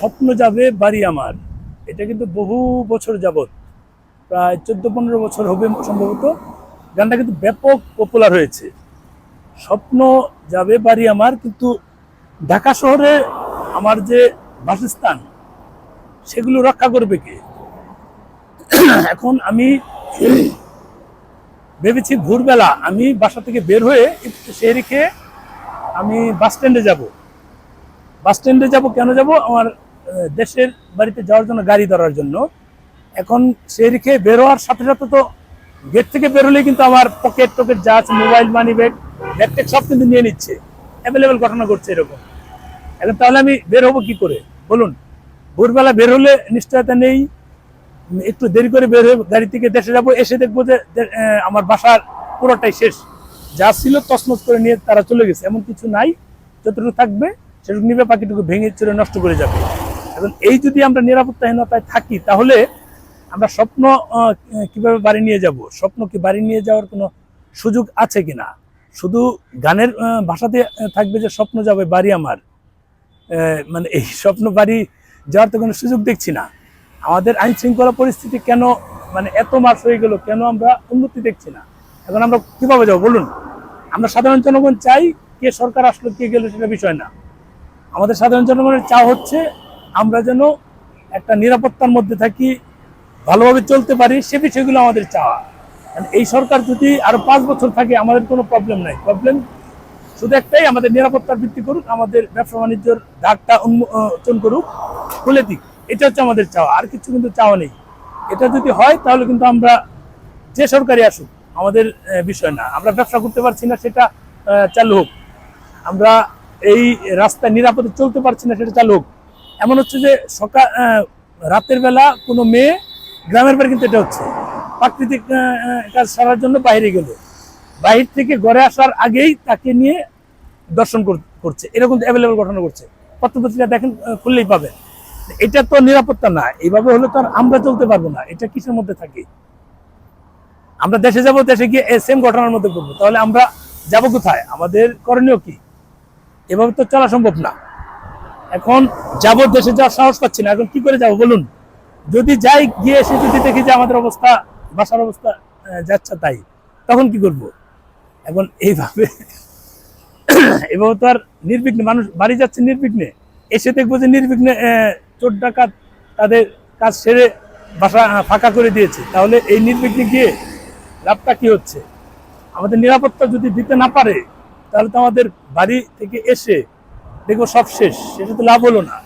স্বপ্ন যাবে বাড়ি আমার। এটা কিন্তু বহু বছর যাবত প্রায় চোদ্দ পনেরো বছর হবে সম্ভবত। গানটা কিন্তু ব্যাপক পপুলার হয়েছে। স্বপ্ন যাবে বাড়ি আমার, কিন্তু ঢাকা শহরে আমার যে বাসস্থান, সেগুলো রক্ষা করবে কে? এখন আমি ভেবেছি ভোরবেলা আমি বাসা থেকে বের হয়ে সেহরি খেয়ে আমি বাস স্ট্যান্ডে যাব। বাস স্ট্যান্ডে যাব, কেন যাব? আমার দেশের বাড়িতে যাওয়ার জন্য গাড়ি ধরার জন্য। এখন সেহরি খেয়ে বের হওয়ার সাথে সাথে তো গেট থেকে বের হলে কিন্তু আমার পকেট টকেট যা আছে মোবাইল মানি ব্যাগ ব্যাগ ট্যাগ সব কিন্তু নিয়ে নিচ্ছে। অ্যাভেলেবেল ঘটনা ঘটছে এরকম। এখন তাহলে আমি বের হব কি করে? বলুন। ভোরবেলা বের হলে নিশ্চয়তা নেই। একটু দেরি করে বের হয়ে গাড়ি থেকে দেশে যাব, এসে দেখব যে আমার বাসার পুরোটাই শেষ। যা ছিল তছনছ করে নিয়ে তারা চলে গেছে। এমন কিছু নাই। যতটুকু থাকবে, সেটুকু নিবে পাখিটুকু ভেঙে চুরে নষ্ট করে যাবে। এখন এই যদি আমরা নিরাপত্তাহীনতায় থাকি, তাহলে আমরা স্বপ্ন কীভাবে বাড়ি নিয়ে যাব? স্বপ্ন কি বাড়ি নিয়ে যাওয়ার কোনো সুযোগ আছে কিনা? শুধু গানের ভাষাতে থাকবে যে স্বপ্ন যাবে, বাড়ি আমার। মানে এই স্বপ্ন বাড়ি যাওয়ার তো কোনো সুযোগ দেখছি না। আমাদের আইন শৃঙ্খলা পরিস্থিতি কেন মানে এত মাস হয়ে গেল, কেন আমরা উন্নতি দেখছি না? এখন আমরা কীভাবে যাব, বলুন? আমরা সাধারণ জনগণ চাই, কে সরকার আসলো, কে গেল, সেটা বিষয় না। আমাদের সাধারণ জনগণের চা হচ্ছে আমরা যেন একটা নিরাপত্তার মধ্যে থাকি, ভালোভাবে চলতে পারি, সে বিষয়গুলো আমাদের চাওয়া। এই সরকার যদি আরও পাঁচ বছর থাকে, আমাদের কোনো প্রবলেম নাই। প্রবলেম শুধু একটাই, আমাদের নিরাপত্তার ভিত্তি করুক, আমাদের ব্যবসা বাণিজ্যর ধারটা উন্মোচন করুক, খুলে দিক। এটা হচ্ছে আমাদের চাওয়া, আর কিছু কিন্তু চাওয়া নেই। এটা যদি হয়, তাহলে কিন্তু আমরা যে সরকারি আসুক, আমাদের বিষয় না। আমরা ব্যবসা করতে পারছি না, সেটা চালু হোক। আমরা এই রাস্তায় নিরাপদে চলতে পারছি না, সেটা চালু হোক। এমন হচ্ছে যে সকাল রাতের বেলা কোনো মেয়ে গ্রামের বাড়ি কিন্তু এটা হচ্ছে। প্রাকৃতিক কাজ সারার জন্য বাইরে গেল। বাহির থেকে ঘরে আসার আগেই তাকে নিয়ে দর্শন করছে। এরকম অ্যাভেলেবল ঘটনা করছে পত্রপত্রিকা দেখেন খুললেই পাবেন। এটা তো নিরাপত্তা না। এইভাবে হলে তো আর আমরা চলতে পারব না। এটা কিসের মধ্যে থাকি? আমরা দেশে যাব, দেশে গিয়ে সেম ঘটনার মধ্যে করব তাহলে আমরা যাব কোথায়? আমাদের করণীয় কি? এভাবে তো চলা সম্ভব না। এখন যাব দেশে যাওয়ার সাহস পাচ্ছি না। এখন কি করে যাব বলুন? যদি যাই, গিয়ে এসে যদি দেখি যে আমাদের অবস্থা, বাসার অবস্থা যাচ্ছে তাই, তখন কি করব? এখন এইভাবে এভাবে তো আর নির্বিঘ্নে, মানুষ বাড়ি যাচ্ছে নির্বিঘ্নে। এসে দেখব যে নির্বিঘ্নে চোর ডাকাত তাদের কাজ সেরে বাসা ফাঁকা করে দিয়েছে। তাহলে এই নির্বিঘ্নে গিয়ে লাভটা কি হচ্ছে? আমাদের নিরাপত্তা যদি দিতে না পারে, তাহলে তো আমাদের বাড়ি থেকে এসে দেখব সব শেষ। সেটা তো লাভ হলো না।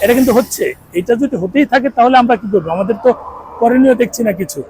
এটা কিন্তু হচ্ছে। এটা যদি হতেই থাকে তাহলে আমরা কি করব আমাদের তো করণীয় দেখছি না কিছু।